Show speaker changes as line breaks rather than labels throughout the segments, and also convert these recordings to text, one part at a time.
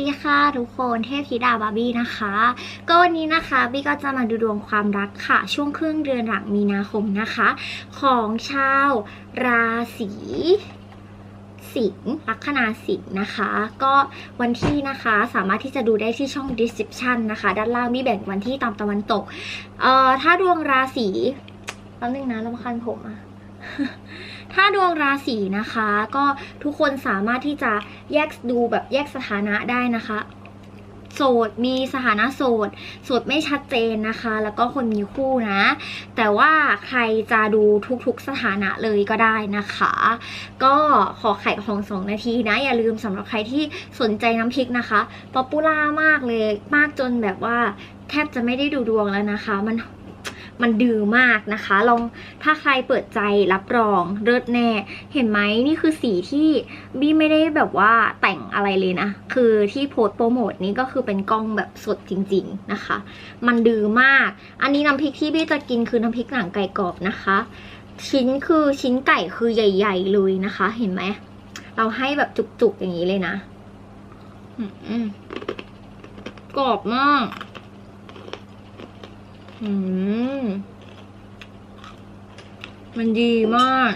ดีค่ะทุกคนเทพธิดาบาร์บี้นะคะ ก็วันนี้นะคะบี้ก็จะมาดูดวงความรักค่ะ ช่วงครึ่งเดือนหลังมีนาคมนะคะ ของชาวราศีสิงห์ลัคนาสิงห์นะคะ ก็วันที่นะคะสามารถที่จะดูได้ที่ช่อง description นะคะ ด้านล่างมีแบ่งวันที่ตามตะวันตก เอ่อถ้าดวงราศีแป๊บนึงนะรำคาญผมอะ ถ้าดวงราศีนะคะ ก็ทุกคนสามารถที่จะแยกดูแบบแยกสถานะได้นะคะโสดมีสถานะโสดโสดไม่ชัดเจนนะคะ แล้วก็คนมีคู่นะ แต่ว่าใครจะดูทุกๆสถานะเลยก็ได้นะคะ ก็ขอไข่ของสองนาทีนะ อย่าลืมสำหรับใครที่สนใจน้ำพริกนะคะป๊อปปูล่ามากเลยมากจนแบบว่าแทบจะไม่ได้ดูดวงแล้วนะคะ มัน มันดื้อมากนะคะ ลองถ้าใครเปิดใจรับรองเลิศแน่ เห็นไหมนี่คือสีที่บี้ไม่ได้แบบว่าแต่งอะไรเลยนะ คือที่โพสโปรโมทนี้ก็คือเป็นกล้องแบบสดจริง ๆนะคะ มันดื้อมาก อันนี้น้ำพริกที่บี้จะกินคือน้ำพริกหนังไก่กรอบนะคะ ชิ้นคือชิ้นไก่คือใหญ่ ๆ เลยนะคะ เห็นไหมเราให้แบบจุกๆอย่างนี้เลยนะกรอบมาก อืม มันดีมาก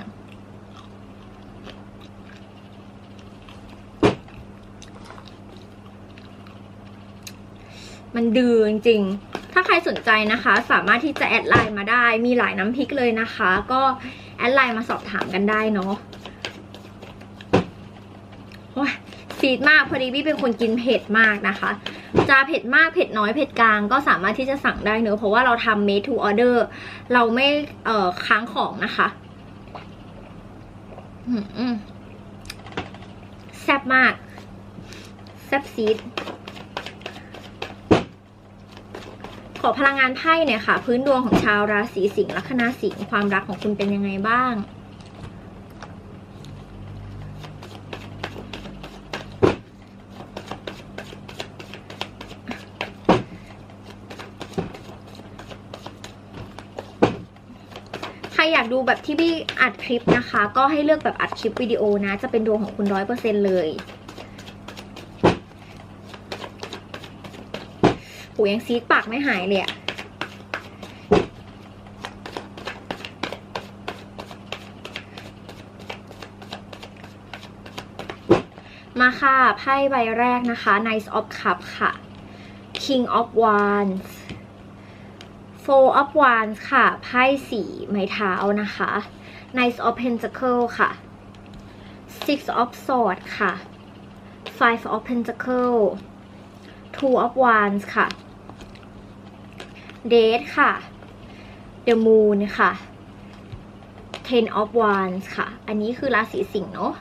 มันดือจริงๆ ถ้าใครสนใจนะคะ สามารถที่จะแอดไลน์มาได้ มีหลายน้ำพริกเลยนะคะ ก็แอดไลน์มาสอบถามกันได้เนาะ ยซีดมากพอดีพี่เป็นคนกินเผ็ดมากนะคะ จะเผ็ดมากเผ็ดน้อยเผ็ดกลางก็สามารถที่จะสั่งได้เนอะเพราะว่าเราทำ made to order เราไม่เอ่อค้างของนะคะแซ่บมากแซ่บซีดขอพลังงานไพ่หน่อยค่ะ พื้นดวงของชาวราศีสิงห์ลัคนาสิงห์ความรักของคุณเป็นยังไงบ้าง ใครอยากดูแบบที่พี่อัดคลิปนะคะ ก็ให้เลือกแบบอัดคลิปวิดีโอนะ จะเป็นดวงของคุณร้อยเปอร์เซ็นเลยโหยังซีดปากไม่หายเลยอะมาค่ะ ไพ่ใบแรกนะคะ Knight of Cup ค่ะ King of Wands Four of Wands ค่ะไพ่สีไม้เท้านะคะ Knight of Pentacles ค่ะ Six of Swords ค่ะ Five of Pentacles Two of Wands ค่ะ Date ค่ะ The Moon ค่ะ Ten of Wands ค่ะ อันนี้คือราศีสิงห์เนาะ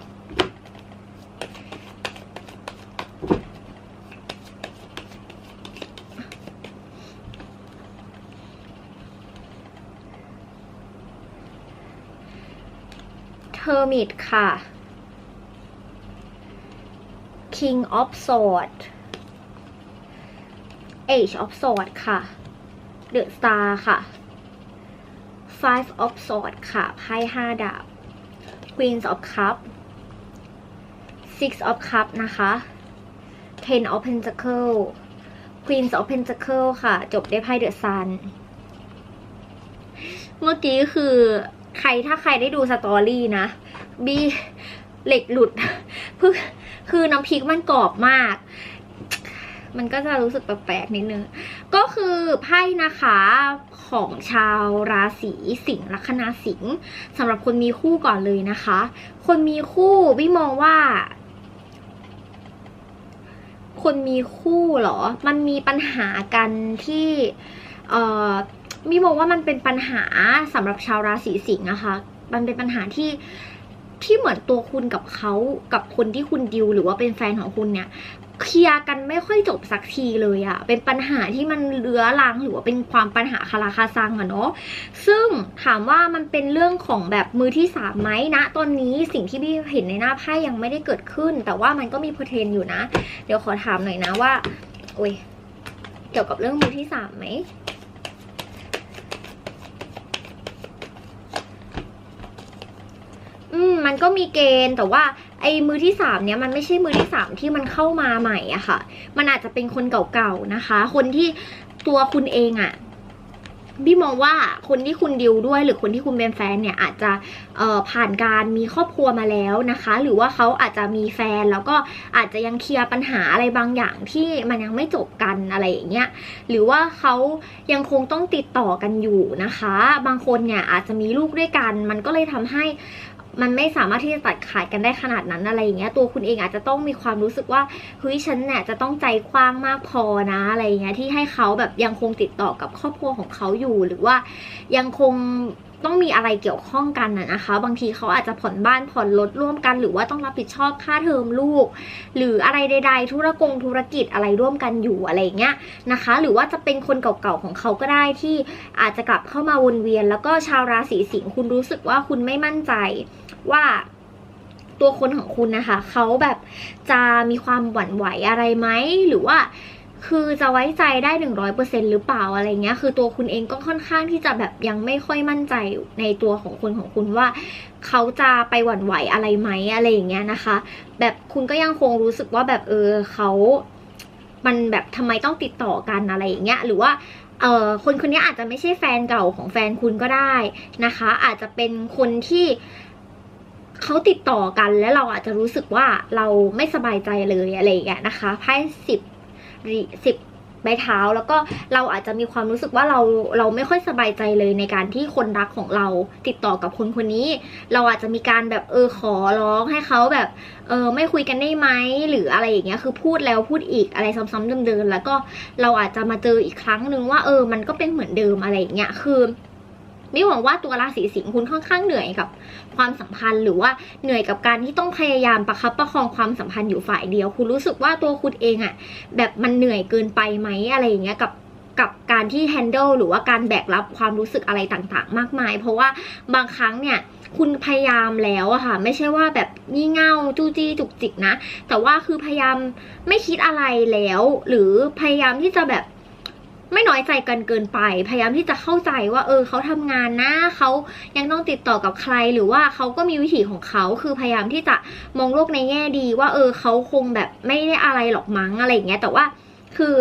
Hermit ค่ะ King of Swords Age of Swords ค่ะ The Star ค่ะ Five of Swords ค่ะไพ่ห้าดาบ Queens of Cup Six of Cup นะคะ Ten of Pentacle Queens of Pentacle ค่ะ จบได้ไพ่ The Sun เมื่อกี้คือ ใครถ้าใครได้ดูสตอรี่นะ บีเหล็กหลุดคือคือน้ำพริกมันกรอบมาก มันก็จะรู้สึกแปลกๆนิดนึง ก็คือไพ่นะคะของชาวราศีสิงห์ลัคนาสิงห์สำหรับคนมีคู่ก่อนเลยนะคะ คนมีคู่วิมองว่าคนมีคู่เหรอ มันมีปัญหากันที่ เอ่อ วิมองว่ามันเป็นปัญหาสำหรับชาวราศีสิงห์นะคะ มันเป็นปัญหาที่ที่เหมือนตัวคุณกับเขากับคนที่คุณดิวหรือว่าเป็นแฟนของคุณเนี่ยเคลียร์กันไม่ค่อยจบสักทีเลยอะเป็นปัญหาที่มันเลื้อรังหรือว่าเป็นความปัญหาคาราคาซังอะเนาะ ซึ่งถามว่ามันเป็นเรื่องของแบบมือที่สามไหมนะ ตอนนี้สิ่งที่พี่เห็นในหน้าไพ่ยังไม่ได้เกิดขึ้น แต่ว่ามันก็มีพเทนอยู่นะ เดี๋ยวขอถามหน่อยนะว่า โอ้ย เกี่ยวกับเรื่องมือที่สามไหม อืมมันก็มีเกณฑ์แต่ว่าไอ้มือที่สามเนี้ยมันไม่ใช่มือที่สามที่มันเข้ามาใหม่อะค่ะ มันอาจจะเป็นคนเก่าๆนะคะ คนที่ตัวคุณเองอะพี่มองว่าคนที่คุณดิวด้วยหรือคนที่คุณเป็นแฟนเนี่ยอาจจะผ่านการมีครอบครัวมาแล้วนะคะ หรือว่าเขาอาจจะมีแฟนแล้วก็อาจจะยังเคลียร์ปัญหาอะไรบางอย่างที่มันยังไม่จบกันอะไรอย่างเงี้ยหรือว่าเขายังคงต้องติดต่อกันอยู่นะคะ บางคนเนี่ยอาจจะมีลูกด้วยกัน มันก็เลยทำให้ มันไม่สามารถที่จะตัดขาดกันได้ขนาดนั้นอะไรอย่างเงี้ยตัวคุณเองอาจจะต้องมีความรู้สึกว่าเฮ้ยฉันเนี่ยจะต้องใจกว้างมากพอนะอะไรอย่างเงี้ยที่ให้เขาแบบยังคงติดต่อกับครอบครัวของเขาอยู่ หรือว่ายังคงต้องมีอะไรเกี่ยวข้องกันนะนะคะ บางทีเขาอาจจะผ่อนบ้านผ่อนรถร่วมกัน หรือว่าต้องรับผิดชอบค่าเทอมลูก หรืออะไรใด ๆ ธุรกงธุรกิจอะไรร่วมกันอยู่อะไรอย่างเงี้ยนะคะ หรือว่าจะเป็นคนเก่าๆของเขาก็ได้ที่อาจจะกลับเข้ามาวนเวียน แล้วก็ชาวราศีสิงห์คุณรู้สึกว่าคุณไม่มั่นใจ ว่าตัวคนของคุณนะคะเขาแบบจะมีความหวั่นไหวอะไรไหมหรือว่าคือจะไว้ใจได้หนึ่งร้อยเปอร์เซ็นหรือเปล่าอะไรเงี้ย คือตัวคุณเองก็ค่อนข้างที่จะแบบยังไม่ค่อยมั่นใจในตัวของคนของคุณว่า เขาจะไปหวั่นไหวอะไรไหมอะไรอย่างเงี้ยนะคะ แบบคุณก็ยังคงรู้สึกว่าแบบเออเขามันแบบทำไมต้องติดต่อกันอะไรอย่างเงี้ย หรือว่าเออคนคนนี้อาจจะไม่ใช่แฟนเก่าของแฟนคุณก็ได้นะคะ อาจจะเป็นคนที่ เขาติดต่อกันแล้วเราอาจจะรู้สึกว่าเราไม่สบายใจเลยอะไรอย่างเงี้ยนะคะไพ่สิบสิบใบเท้าแล้วก็เราอาจจะมีความรู้สึกว่าเราเราไม่ค่อยสบายใจเลยในการที่คนรักของเราติดต่อกับคนคนนี้ เราอาจจะมีการแบบเออขอร้องให้เขาแบบเออไม่คุยกันได้ไหมหรืออะไรอย่างเงี้ยคือพูดแล้วพูดอีกอะไรซ้ำๆเดิมๆแล้วก็เราอาจจะมาเจออีกครั้งหนึ่งว่าเออมันก็เป็นเหมือนเดิมอะไรอย่างเงี้ยคือ ไม่หวังว่าตัวราศีสิงห์คุณค่อนข้างเหนื่อยกับความสัมพันธ์ หรือว่าเหนื่อยกับการที่ต้องพยายามประคับประคองความสัมพันธ์อยู่ฝ่ายเดียว คุณรู้สึกว่าตัวคุณเองอะแบบมันเหนื่อยเกินไปไหมอะไรอย่างเงี้ยกับกับการที่ handle หรือว่าการแบกรับความรู้สึกอะไรต่างๆ มากมาย เพราะว่าบางครั้งเนี่ยคุณพยายามแล้วอะค่ะ ไม่ใช่ว่าแบบงี่เง่าจู้จี้จุกจิกนะ แต่ว่าคือพยายามไม่คิดอะไรแล้ว หรือพยายามที่จะแบบ ไม่น้อยใจกันเกินไป พยายามที่จะเข้าใจว่า เออเขาทำงานนะเขายังต้องติดต่อกับใครหรือว่าเขาก็มีวิถีของเขาคือพยายามที่จะมองโลกในแง่ดีว่า เออเขาคงแบบไม่ได้อะไรหรอกมั้งอะไรอย่างเงี้ย แต่ว่าคือ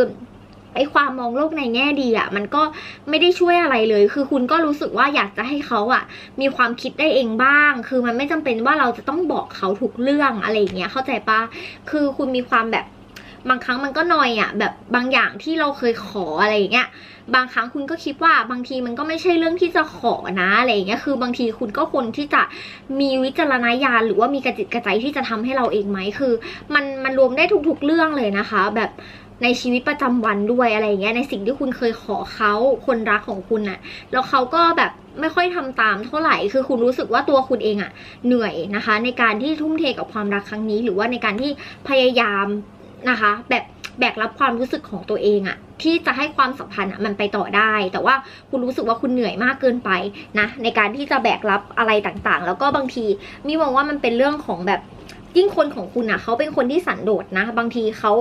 ไอ้ความมองโลกในแง่ดีอะ่ะ มันก็ไม่ได้ช่วยอะไรเลย คือคุณก็รู้สึกว่าอยากจะให้เขาอะ่ะ มีความคิดได้เองบ้าง คือมันไม่จำเป็นว่าเราจะต้องบอกเขาทุกเรื่องอะไรอย่างเงี้ยเข้าใจปะคือคุณมีความแบบ บางครั้งมันก็นอยอะ่ะแบบบางอย่างที่เราเคยขออะไรอย่างเงี้ยบางครั้งคุณก็คิดว่าบางทีมันก็ไม่ใช่เรื่องที่จะขอนะอะไรอย่างเงี้ยคือบางทีคุณก็ควรที่จะมีวิจารณญาณหรือว่ามีกระจิตกระใจที่จะทำให้เราเองไหมคือ มันมันรวมได้ทุกๆเรื่องเลยนะคะ แบบในชีวิตประจำวันด้วยอะไรอย่างเงี้ยในสิ่งที่คุณเคยขอเขาคนรักของคุณน่ะแล้วเขาก็แบบไม่ค่อยทำตามเท่าไหร่คือคุณรู้สึกว่าตัวคุณเองอะเหนื่อยนะคะ ในการที่ทุ่มเทกับความรักครั้งนี้ หรือว่าในการที่พยายาม นะคะ แบบแบกรับความรู้สึกของตัวเองอะที่จะให้ความสัมพันธ์มันไปต่อได้ แต่ว่าคุณรู้สึกว่าคุณเหนื่อยมากเกินไปนะในการที่จะแบกรับอะไรต่างๆ แล้วก็บางทีมีมองว่ามันเป็นเรื่องของแบบยิ่งคนของคุณอะเขาเป็นคนที่สันโดษนะ บางทีเขา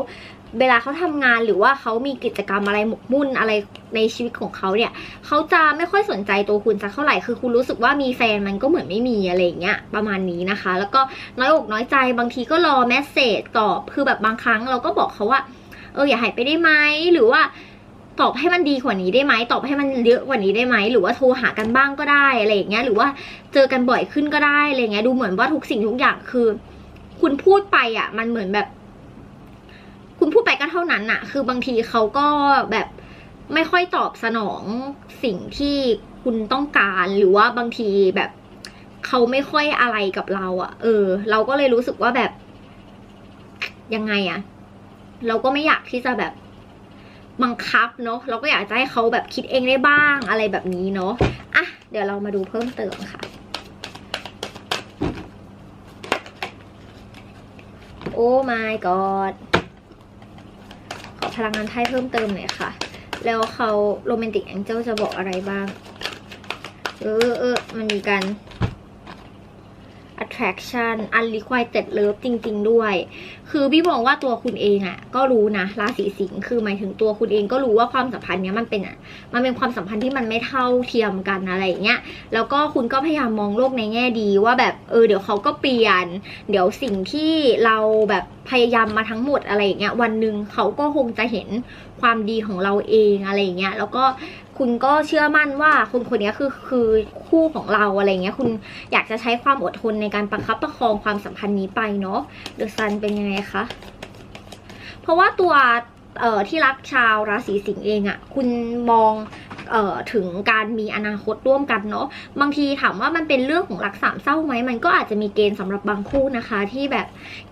เวลาเขาทำงานหรือว่าเขามีกิจกรรมอะไรหมกมุ่นอะไรในชีวิตของเขาเนี่ยเขาจะไม่ค่อยสนใจตัวคุณสักเท่าไหร่คือคุณรู้สึกว่ามีแฟนมันก็เหมือนไม่มีอะไรเงี้ยประมาณนี้นะคะ แล้วก็น้อยอกน้อยใจบางทีก็รอแมสเซจตอบคือแบบบางครั้งเราก็บอกเขาว่า เอออย่าหายไปได้ไหมหรือว่าตอบให้มันดีกว่านี้ได้ไหมตอบให้มันเยอะกว่านี้ได้ไหมหรือว่าโทรหากันบ้างก็ได้อะไรอย่างเงี้ยหรือว่าเจอกันบ่อยขึ้นก็ได้อะไรเงี้ยดูเหมือนว่าทุกสิ่งทุกอย่างคือ คุณพูดไปอะ มันเหมือนแบบ คุณพูดไปก็เท่านั้นอะคือบางทีเขาก็แบบไม่ค่อยตอบสนองสิ่งที่คุณต้องการหรือว่าบางทีแบบเขาไม่ค่อยอะไรกับเราอะเออ เราก็เลยรู้สึกว่าแบบ ยังไงอะเราก็ไม่อยากที่จะแบบบังคับเนาะเราก็อยากจะให้เขาแบบคิดเองได้บ้างอะไรแบบนี้เนาะอะเดี๋ยวเรามาดูเพิ่มเติมค่ะ โอ้ my god ลังงานไพ่เพิ่มเติมหน่อยค่ะ แล้วเขาโรแมนติกแองเจิลจะบอกอะไรบ้าง เออเออมันมีการ attraction unrequited love จริง ๆ ด้วย คือพี่มองว่าตัวคุณเองอะ่ะ ก็รู้นะราศีสิงห์คือหมายถึงตัวคุณเองก็รู้ว่าความสัมพันธ์เนี้ยมันเป็นอะมันเป็นความสัมพันธ์ที่มันไม่เท่าเทียมกันอะไรอย่างเงี้ยแล้วก็คุณก็พยายามมองโลกในแง่ดีว่าแบบเออเดี๋ยวเขาก็เปลี่ยน เดี๋ยวสิ่งที่เราแบบพยายามมาทั้งหมดอะไรอย่างเงี้ยวันหนึ่งเขาก็คงจะเห็นความดีของเราเองอะไรอย่างเงี้ยแล้วก็คุณก็เชื่อมั่นว่าคนคนนี้คือคือคู่ของเราอะไรเงี้ย คุณอยากจะใช้ความอดทนในการประคับประคองความสัมพันธ์นี้ไปเนาะเดอะซันเป็นยังไงคะ เพราะว่าตัวเอ่อที่รักชาวราศีสิงห์เองอะ่ะ คุณมอง ถึงการมีอนาคตร่วมกันเนาะบางทีถามว่ามันเป็นเรื่องของรักสามเศร้าไหมมันก็อาจจะมีเกณฑ์สำหรับบางคู่นะคะ ที่แบบ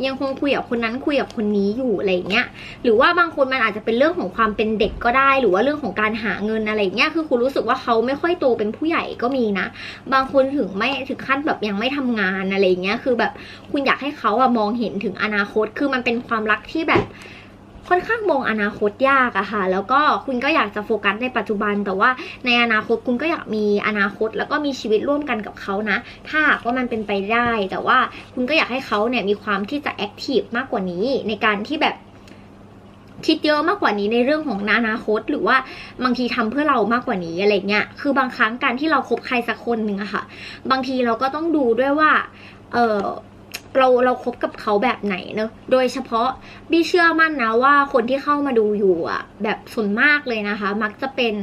ยังคงคุยกับคนนั้นคุยกับคนนี้อยู่อะไรเงี้ยหรือว่าบางคนมันอาจจะเป็นเรื่องของความเป็นเด็กก็ได้ หรือว่าเรื่องของการหาเงินอะไรเงี้ยคือคุณรู้สึกว่าเขาไม่ค่อยโตเป็นผู้ใหญ่ก็มีนะ บางคนถึงไม่ถึงขั้นแบบยังไม่ทำงานอะไรเงี้ยคือแบบคุณอยากให้เขาอะมองเห็นถึงอนาคตคือมันเป็นความรักที่แบบ ค่อนข้างมองอนาคตยากอะค่ะ แล้วก็คุณก็อยากจะโฟกัสในปัจจุบัน แต่ว่าในอนาคตคุณก็อยากมีอนาคต แล้วก็มีชีวิตร่วมกันกับเขานะ ถ้าหากว่ามันเป็นไปได้ แต่ว่าคุณก็อยากให้เขาเนี่ยมีความที่จะแอคทีฟมากกว่านี้ในการที่แบบคิดเยอะมากกว่านี้ในเรื่องของอนาคต หรือว่าบางทีทำเพื่อเรามากกว่านี้อะไรเงี้ยคือบางครั้งการที่เราคบใครสักคนหนึ่งอะค่ะ บางทีเราก็ต้องดูด้วยว่า เออ เราเราคบกับเขาแบบไหนเนอะโดยเฉพาะบี้เชื่อมั่นนะว่าคนที่เข้ามาดูอยู่อะแบบส่วนมากเลยนะคะ มักจะเป็น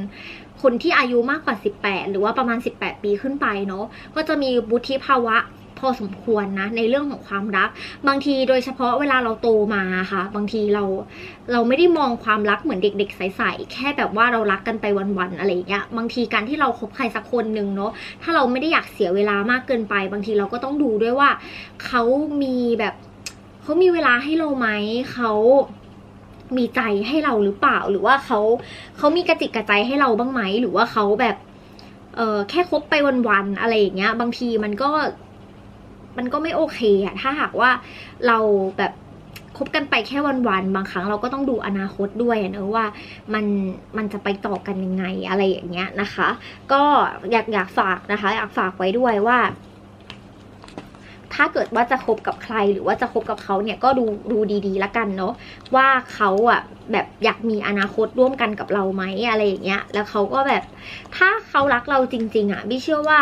คนที่อายุมากกว่า 18 หรือว่าประมาณ 18 ปีขึ้นไปเนาะก็จะมีบุธิภาวะ พอสมควรนะ ในเรื่องของความรัก บางทีโดยเฉพาะเวลาเราโตมาค่ะ บางทีเราเราไม่ได้มองความรักเหมือนเด็ก ๆ ใสๆแค่แบบว่าเรารักกันไปวันๆอะไรอย่างเงี้ยบางทีการที่เราคบใครสักคนหนึ่งเนาะถ้าเราไม่ได้อยากเสียเวลามากเกินไป บางทีเราก็ต้องดูด้วยว่าเขามีแบบเขามีเวลาให้เราไหมเขามีใจให้เราหรือเปล่าหรือว่าเขาเขามีกระจิกกระใจให้เราบ้างไหมหรือว่าเขาแบบเออแค่คบไปวันๆอะไรอย่างเงี้ย บางทีมันก็ มันก็ไม่โอเคอะถ้าหากว่าเราแบบคบกันไปแค่วันๆ บางครั้งเราก็ต้องดูอนาคตด้วยเนอะว่ามันมันจะไปต่อกันยังไงอะไรอย่างเงี้ยนะคะ ก็อยากอยากฝากนะคะ อยากฝากไว้ด้วยว่า ถ้าเกิดว่าจะคบกับใครหรือว่าจะคบกับเขาเนี่ยก็ดูดูดีๆละกันเนาะว่าเขาอะแบบอยากมีอนาคตร่วมกันกับเราไหมอะไรอย่างเงี้ย แล้วเขาก็แบบถ้าเขารักเราจริง ๆ อะบี้เชื่อว่า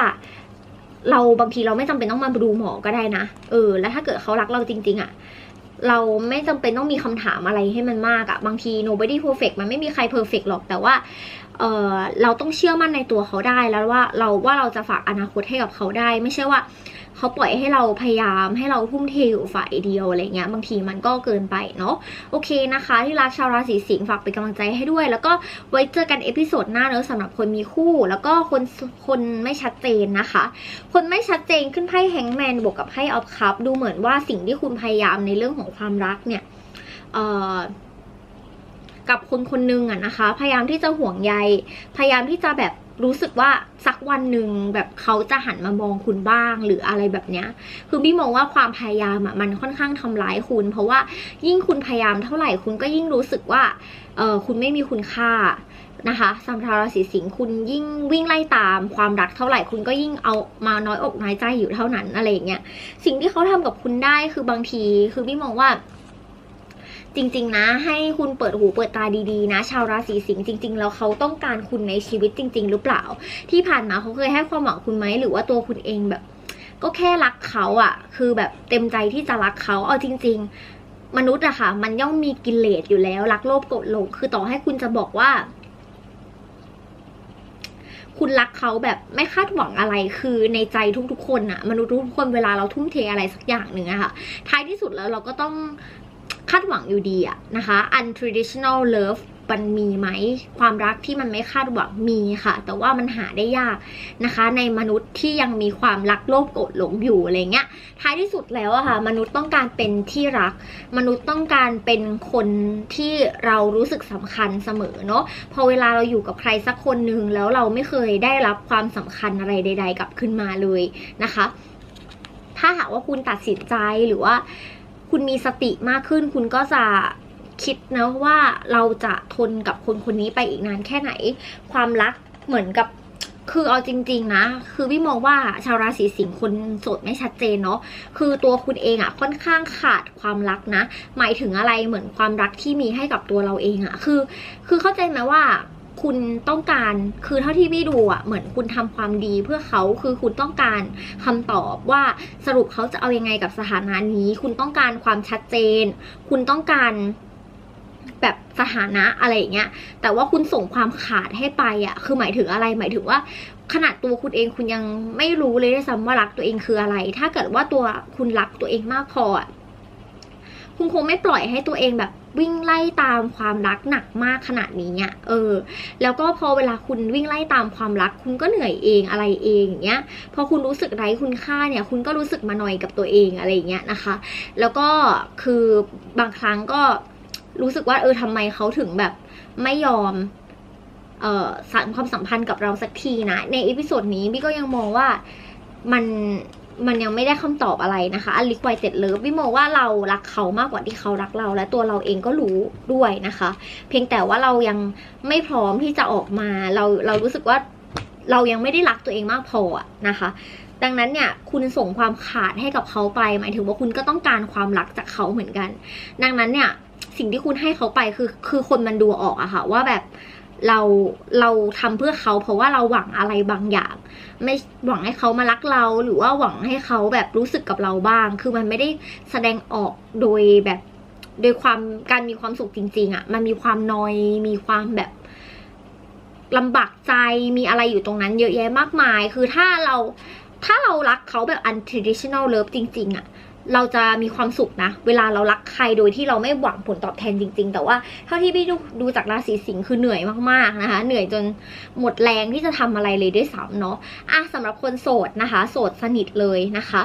เราบางทีเราไม่จำเป็นต้องมาดูหมอก็ได้นะ เออ แล้วถ้าเกิดเขารักเราจริง ๆอะ เราไม่จำเป็นต้องมีคำถามอะไรให้มันมากอะบางที nobody perfect มันไม่มีใคร perfect หรอก แต่ว่า เออเราต้องเชื่อมั่นในตัวเขาได้แล้วว่าเราว่าเราจะฝากอนาคตให้กับเขาได้ ไม่ใช่ว่าเขาปล่อยให้เราพยายามให้เราทุ่มเทอยู่ฝ่ายเดียวอะไรเงี้ยบางทีมันก็เกินไปเนาะโอเคนะคะ ที่รักชาวราศีสิงห์ฝากเป็นกำลังใจให้ด้วย แล้วก็ไว้เจอกันเอพิโซดหน้าเนอะสำหรับคนมีคู่ แล้วก็คนคนไม่ชัดเจนนะคะ คนไม่ชัดเจนขึ้นไพ่แฮงแมนบวกกับไพ่ออฟคัพดูเหมือนว่าสิ่งที่คุณพยายามในเรื่องของความรักเนี่ยเออ กับคนคนหนึงอะนะคะ พยายามที่จะห่วงใย พยายามที่จะแบบรู้สึกว่าสักวันหนึ่งแบบเขาจะหันมามองคุณบ้างหรืออะไรแบบเนี้ย คือบี้มองว่าความพยายามอะมันค่อนข้างทำร้ายคุณ เพราะว่ายิ่งคุณพยายามเท่าไหร่คุณก็ยิ่งรู้สึกว่าเออคุณไม่มีคุณค่านะคะสำหรับราศีสิงห์คุณยิ่งวิ่งไล่ตามความรักเท่าไหร่คุณก็ยิ่งเอามาน้อยอกน้อยใจอยู่เท่านั้นอะไรอย่างเงี้ยสิ่งที่เขาทำกับคุณได้คือบางที คือบี้มองว่า จริง ๆ นะ ให้คุณเปิดหูเปิดตาดีๆ นะ ชาวราศีสิงห์จริง ๆ แล้วเขาต้องการคุณในชีวิตจริง ๆ หรือเปล่า ที่ผ่านมาเขาเคยให้ความหวังคุณไหมหรือว่าตัวคุณเองแบบ ก็แค่รักเขาอะคือแบบเต็มใจที่จะรักเขาเอาจริง ๆ มนุษย์อะค่ะ มันย่อมมีกิเลสอยู่แล้ว รักโลภโกรธหลงคือต่อให้คุณจะบอกว่าคุณรักเขาแบบไม่คาดหวังอะไรคือในใจทุกๆคนอะมนุษย์ทุกคนเวลาเราทุ่มเทอะไรสักอย่างหนึ่งอะค่ะท้ายที่สุดแล้วเราก็ต้อง คาดหวังอยู่ดีอะนะคะ untraditional love มันมีไหมความรักที่มันไม่คาดหวังมีค่ะ แต่ว่ามันหาได้ยากนะคะ ในมนุษย์ที่ยังมีความรักโลภโกรธหลงอยู่อะไรเงี้ยท้ายที่สุดแล้วอะค่ะ มนุษย์ต้องการเป็นที่รัก มนุษย์ต้องการเป็นคนที่เรารู้สึกสำคัญเสมอเนาะพอเวลาเราอยู่กับใครสักคนหนึ่งแล้วเราไม่เคยได้รับความสำคัญอะไรใด ๆ กลับขึ้นมาเลยนะคะ ถ้าหากว่าคุณตัดสินใจหรือว่า คุณมีสติมากขึ้น คุณก็จะคิดนะว่าเราจะทนกับคนคนนี้ไปอีกนานแค่ไหน ความรักเหมือนกับคือเอาจริง ๆ นะ คือพี่มองว่าชาวราศีสิงห์คนโสดไม่ชัดเจนเนาะ คือตัวคุณเองอะค่อนข้างขาดความรักนะ หมายถึงอะไรเหมือนความรักที่มีให้กับตัวเราเองอะ คือ คือเข้าใจไหมว่า คุณต้องการคือเท่าที่พี่ดูอะเหมือนคุณทำความดีเพื่อเขาคือคุณต้องการคำตอบว่าสรุปเขาจะเอายังไงกับสถานะนี้ คุณต้องการความชัดเจน คุณต้องการแบบสถานะอะไรอย่างเงี้ย แต่ว่าคุณส่งความขาดให้ไปอะคือหมายถึงอะไร หมายถึงว่า ขนาดตัวคุณเองคุณยังไม่รู้เลยด้วยซ้ำว่ารักตัวเองคืออะไร ถ้าเกิดว่าตัวคุณรักตัวเองมากพอคุณคงไม่ปล่อยให้ตัวเองแบบ วิ่งไล่ตามความรักหนักมากขนาดนี้เนี่ยเออ แล้วก็พอเวลาคุณวิ่งไล่ตามความรัก คุณก็เหนื่อยเองอะไรเองอย่างเงี้ย พอคุณรู้สึกไร้คุณค่าเนี่ย คุณก็รู้สึกมานอยกับตัวเองอะไรอย่างเงี้ยนะคะ แล้วก็คือบางครั้งก็รู้สึกว่าเออทำไมเขาถึงแบบไม่ยอมเอ่อสานความสัมพันธ์กับเราสักทีนะ ในอีพิโซดนี้บี้ก็ยังมองว่ามัน มันยังไม่ได้คำตอบอะไรนะคะอลิควายเจ็ดเลิฟบี้มองว่าเรารักเขามากกว่าที่เขารักเรา และตัวเราเองก็รู้ด้วยนะคะ เพียงแต่ว่าเรายังไม่พร้อมที่จะออกมาเราเรารู้สึกว่าเรายังไม่ได้รักตัวเองมากพอนะคะ ดังนั้นเนี่ยคุณส่งความขาดให้กับเขาไป หมายถึงว่าคุณก็ต้องการความรักจากเขาเหมือนกัน ดังนั้นเนี่ยสิ่งที่คุณให้เขาไปคือคือคนมันดูออกอะค่ะว่าแบบ เราเราทำเพื่อเขาเพราะว่าเราหวังอะไรบางอย่าง ไม่หวังให้เขามารักเรา หรือว่าหวังให้เขาแบบรู้สึกกับเราบ้าง คือมันไม่ได้แสดงออกโดยแบบโดยความการมีความสุขจริง ๆอะมันมีความนอยมีความแบบลำบากใจมีอะไรอยู่ตรงนั้นเยอะแยะมากมาย คือถ้าเราถ้าเรารักเขาแบบ untraditional love จริง ๆอะ เราจะมีความสุขนะ เวลาเรารักใครโดยที่เราไม่หวังผลตอบแทนจริง ๆ แต่ว่าเท่าที่พี่ดูดูจากราศีสิงห์คือเหนื่อยมากๆนะคะ เหนื่อยจนหมดแรงที่จะทำอะไรเลยด้วยซ้ำเนาะอะสำหรับคนโสดนะคะ โสดสนิทเลยนะคะ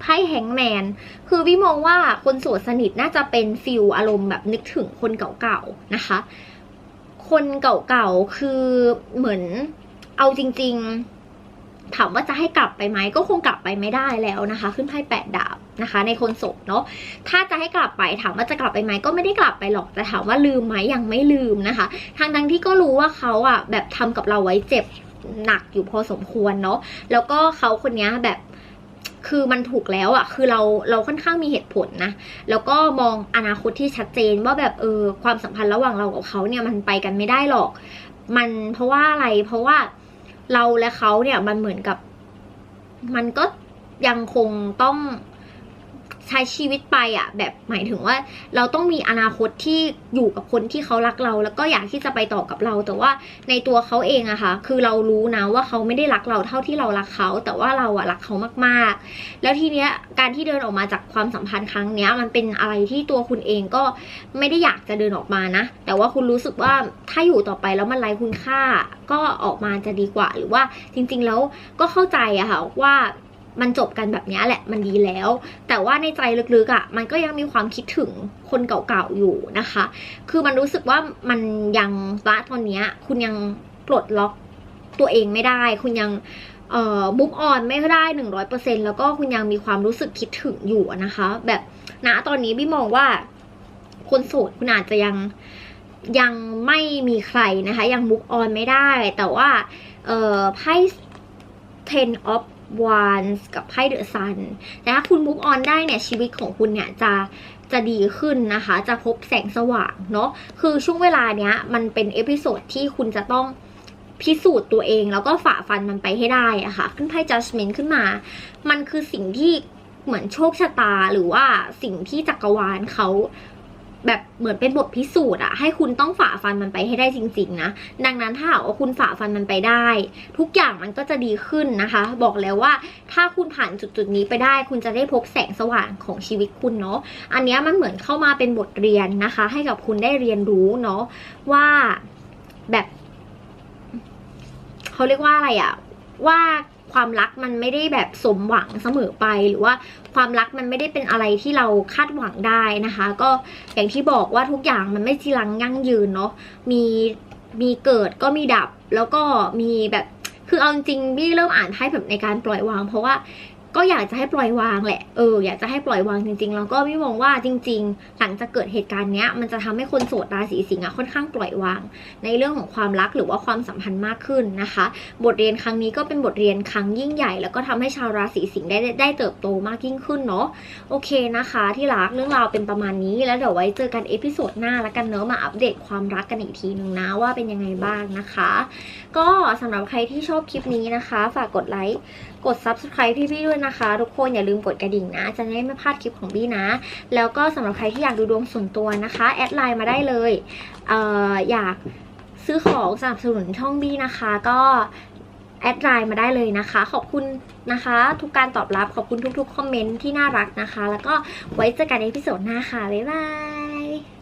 ไพ่แฮงแมน คือพี่มองว่าคนโสดสนิทน่าจะเป็นฟิลอารมณ์แบบนึกถึงคนเก่าๆนะคะ คนเก่าๆคือเหมือนเอาจริง ๆ ถามว่าจะให้กลับไปไหมก็คงกลับไปไม่ได้แล้วนะคะ ขึ้นไพ่แปดดาบนะคะ ในคนโสดเนาะถ้าจะให้กลับไปถามว่าจะกลับไปไหมก็ไม่ได้กลับไปหรอกแต่ถามว่าลืมไหมยังไม่ลืมนะคะ ทางทั้งที่ก็รู้ว่าเขาอะแบบทำกับเราไว้เจ็บหนักอยู่พอสมควรเนาะแล้วก็เขาคนนี้แบบคือมันถูกแล้วอะ่ะ คือเราเราค่อนข้างมีเหตุผลนะ แล้วก็มองอนาคตที่ชัดเจนว่าแบบเออความสัมพันธ์ระหว่างเรากับเขาเนี่ยมันไปกันไม่ได้หรอก มันเพราะว่าอะไรเพราะว่า เราและเขาเนี่ยมันเหมือนกับ มันก็ยังคงต้อง ช้ชีวิตไปอะแบบหมายถึงว่า เราต้องมีอนาคตที่อยู่กับคนที่เขารักเรา แล้วก็อยากที่จะไปต่อกับเรา แต่ว่าในตัวเขาเองอะค่ะคือเรารู้นะว่าเขาไม่ได้รักเราเท่าที่เรารักเขา แต่ว่าเราอะรักเขามากๆ แล้วทีเนี้ยการที่เดินออกมาจากความสัมพันธ์ครั้งเนี้ย มันเป็นอะไรที่ตัวคุณเองก็ไม่ได้อยากจะเดินออกมานะ แต่ว่าคุณรู้สึกว่าถ้าอยู่ต่อไปแล้วมันไร้คุณค่าก็ออกมาจะดีกว่า หรือว่าจริง ๆ แล้วก็เข้าใจอะค่ะว่า มันจบกันแบบนี้แหละมันดีแล้ว แต่ว่าในใจลึกๆอะ่ะมันก็ยังมีความคิดถึงคนเก่าๆอยู่นะคะ คือมันรู้สึกว่ามันยังณตอนนี้คุณยังปลดล็อกตัวเองไม่ได้ คุณยังเอ่อบุ๊กออนไม่ได้หนึ่งร้อยเปอร์เซ็นแล้วก็คุณยังมีความรู้สึกคิดถึงอยู่นะคะ แบบณตอนนี้พี่มองว่าคนโสดคุณอาจจะยังยังไม่มีใครนะคะ ยังมุกออนไม่ได้ แต่ว่า เอ่อไพ่ ten of วานกับไพ่เดอะซันแต่ถ้าคุณมุกออนได้เนี่ยชีวิตของคุณเนี่ยจะจะดีขึ้นนะคะ จะพบแสงสว่างเนาะคือช่วงเวลาเนี้ยมันเป็นเอพิโซดที่คุณจะต้องพิสูจน์ตัวเองแล้วก็ฝ่าฟันมันไปให้ได้อะคะ่ะ ขึ้นไพ่ judgment ขึ้นมา มันคือสิ่งที่เหมือนโชคชะตาหรือว่าสิ่งที่จักรวาลเขา แบบเหมือนเป็นบทพิสูจน์อะให้คุณต้องฝ่าฟันมันไปให้ได้จริง ๆ นะ ดังนั้นถ้าหากว่าคุณฝ่าฟันมันไปได้ ทุกอย่างมันก็จะดีขึ้นนะคะ บอกแล้วว่าถ้าคุณผ่านจุดๆนี้ไปได้ คุณจะได้พบแสงสว่างของชีวิตคุณเนาะอันนี้มันเหมือนเข้ามาเป็นบทเรียนนะคะ ให้กับคุณได้เรียนรู้เนาะว่าแบบเขาเรียกว่าอะไรอะว่า ความรักมันไม่ได้แบบสมหวังเสมอไป หรือว่าความรักมันไม่ได้เป็นอะไรที่เราคาดหวังได้นะคะ ก็อย่างที่บอกว่าทุกอย่างมันไม่จีรังยั่งยืนเนาะมีมีเกิดก็มีดับแล้วก็มีแบบคือเอาจริงพี่เริ่มอ่านไพ่แบบในการปล่อยวาง เพราะว่า ก็อยากจะให้ปล่อยวางแหละ เออ อยากจะให้ปล่อยวางจริงๆ แล้วก็พี่มองว่าจริง ๆ หลังจากเกิดเหตุการณ์เนี้ย มันจะทำให้คนโสดราศีสิงห์อะค่อนข้างปล่อยวาง ในเรื่องของความรักหรือว่าความสัมพันธ์มากขึ้นนะคะ บทเรียนครั้งนี้ก็เป็นบทเรียนครั้งยิ่งใหญ่ แล้วก็ทำให้ชาวราศีสิงห์ได้ได้เติบโตมากยิ่งขึ้นเนาะ โอเคนะคะ ที่รักเรื่องราวเป็นประมาณนี้ แล้วเดี๋ยวไว้เจอกันเอพิโซดหน้าแล้วกันเนอะมาอัปเดตความรักกันอีกทีนึงนะว่าเป็นยังไงบ้างนะคะ ก็สำหรับใครที่ชอบคลิปนี้นะคะ ฝากกดไลค์ กด subscribe พี่พี่ด้วยนะคะ ทุกคนอย่าลืมกดกระดิ่งนะ จะได้ไม่พลาดคลิปของพี่นะ แล้วก็สำหรับใครที่อยากดูดวงส่วนตัวนะคะ แอดไลน์มาได้เลยเอออยากซื้อของสนับสนุนช่องบี้นะคะ ก็แอดไลน์มาได้เลยนะคะ ขอบคุณนะคะ ทุกการตอบรับขอบคุณทุกๆคอมเมนต์ที่น่ารักนะคะ แล้วก็ไว้เจอกันในพิโซดหน้าค่ะบ๊ายบาย